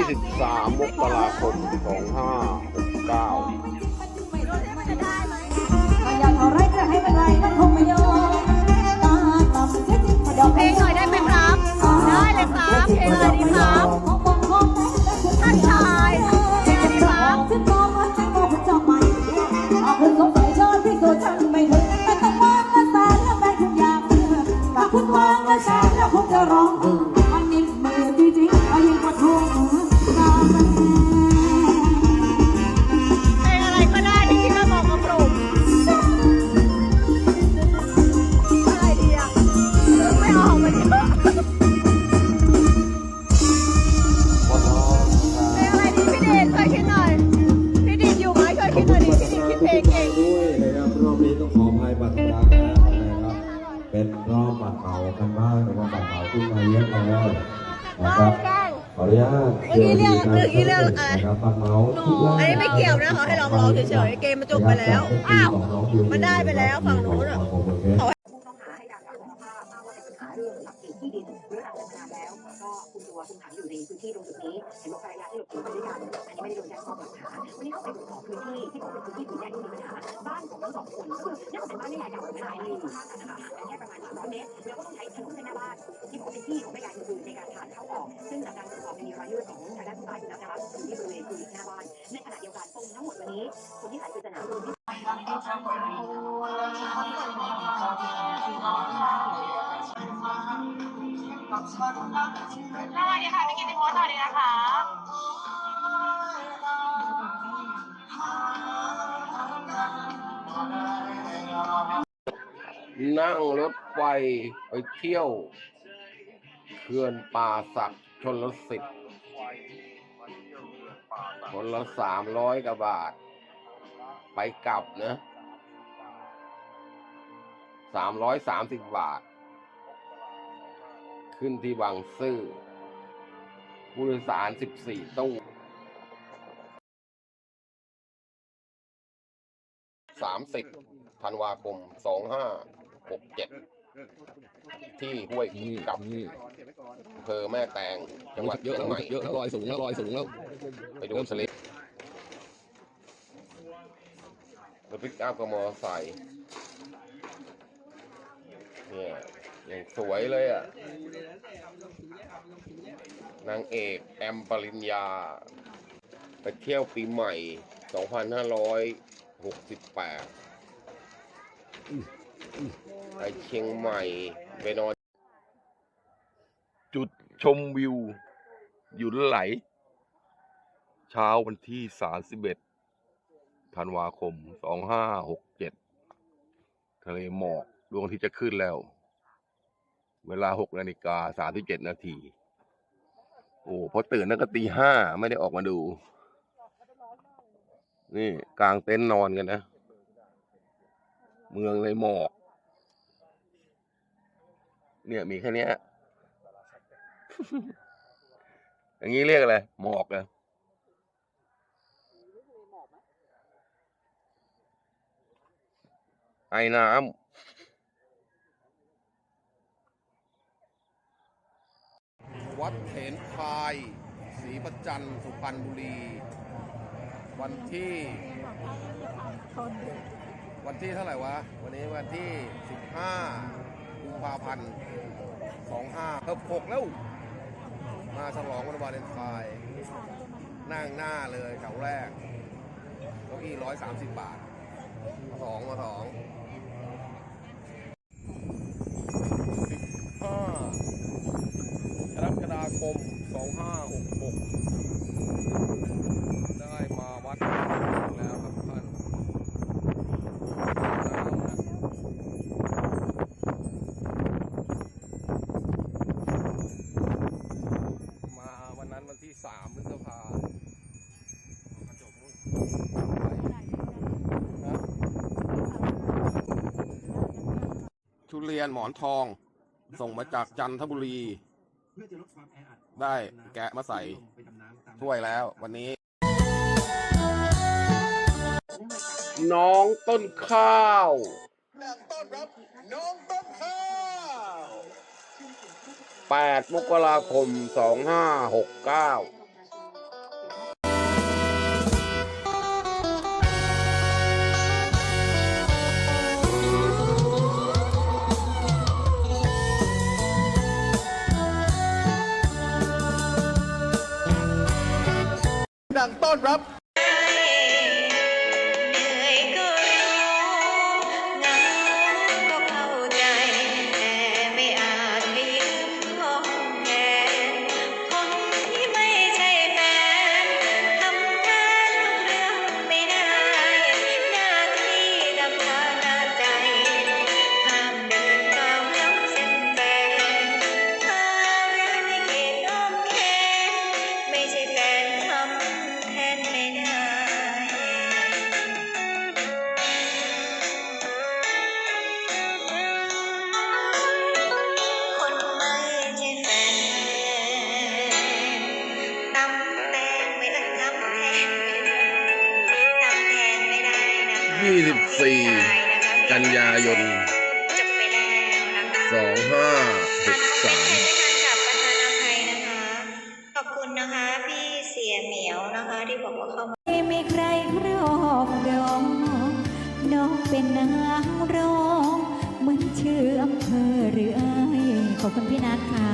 23 มกราคม 2569 อยากเอาไรจะให้เป็นไร นะครับขออนุญาตเมื่อกี้เรื่องเมื่อกี้เรื่องอะไรนะครับบัตรเหมาคิดว่าอันนี้ไม่เกี่ยวนะเขาให้ร้องร้องเฉยๆเกมมันจบไปแล้วอ้าวมันได้ไปแล้วฝั่งนู้นอะขอบคุณครับผู้ต้องหาให้การรับสารภาพอ้างว่าเป็นปัญหาเรื่องทรัพย์สินที่ดินเรื้อรังมานานแล้ว ก็คุมตัวคุมขังอยู่ในพื้นที่ตรงจุดนี้เห็นบอกภรรยาที่หลบหนีไปด้วยกันอันนี้ไม่ได้โดนแจ้งข้อกล่าวหาวันนี้เข้าไปตรวจสอบพื้นที่ที่บอกเป็นพื้นที่สีแดงที่มีปัญหาบ้านของทั้งสองคนก็คือเนี่ยเป็นบ้านแม่ยายเก่าของแม่ยายที่อยู่ข้างกันนะคะห่างกันแค่ประมาณ300เมตรแล้วก็ต้องใช้ถนนเส้นหน้าบ้านที่บอกเป็นที่ของแม่ยายคือใน การผ่านเข้าออก ซึ่งจากการตรวจสอบมีรอยเลือดของทางด้านผู้ตายอยู่แล้วนะคะอยู่ที่บริเวณคือหน้าบ้านในขณะเดียวกันปมทั้งหมดวันนี้คนที่ขายปริศนาคือสวัสดีค่ะพี่กิติพงศ์สวัสดีนะคะนั่งรถไฟไปเที่ยว ขื่อนป่าศักชนลสิทธิ์คนละสามร้อยกว่าบาท ไปกลับนะสามร้อยสามสิบบาท ขึ้นที่บางซื่อผู้โดยสารสิบสี่ตู้สามสิบธันวาคมสองห้าหกเจ็ด ที่ห้วยกับอำเภอแม่แตงจังหวัดเยอะเชียงใหม่เยอะแล้วลอยสูงแล้วลอยสูงแล้วไปดูสลิปรถปิกอัพกับมอเตอร์ไซค์เนี่ยอย่างสวยเลยอะ นางเอกแอมปริญญา ไปเที่ยวปีใหม่ 2568 ไปเชียงใหม่ไปนอน จุดชมวิวหยุนไหล เช้าวันที่31ธันวาคม2567ทะเลหมอกดวงอาที่จะขึ้นแล้ว เวลา6นาฬิกา37นาทีโอ้พอตื่นนั่นก็ตีห้าไม่ได้ออกมาดู นี่กลางเต็นท์นอนกันนะ เมืองในหมอก เนี่ยมีแค่เนี้ยอย่างนี้เรียกอะไร หมอกเหรอะไอ้น้ำวัดเถนพายศรีประจันทร์สุพรรณบุรี วันที่ วันที่เท่าไหร่วะ วันนี้วันที่ 15กุมภาพันธ์25เพิ่มหกแล้ว มาฉลองวันวาเลนไทน์นั่งหน้าเลยแถวแรกเก้าอี้ร้อยสามสิบบาท มาสองมาสองห้ากรกฎาคมสองห้าหกหกได้มาวัดแล้วครับท่านมาวันนั้นวันที่ สามพฤษภานะทุเรียนหมอนทอง ส่งมาจากจันทบุรี ได้แกะมาใส่ถ้วยแล้ววันนี้ น้องต้นข้าว 8 มกราคม 2569ดังต้อนรับ 14 กันยายน 2563คุณนะคะพี่เสียเหมียวนะคะที่บอกว่าเขาไม่ใครรอบรองน้องเป็นนางรองเหมือนชื่ออำเภอหรือไอขอบคุณพี่นัทค่ะ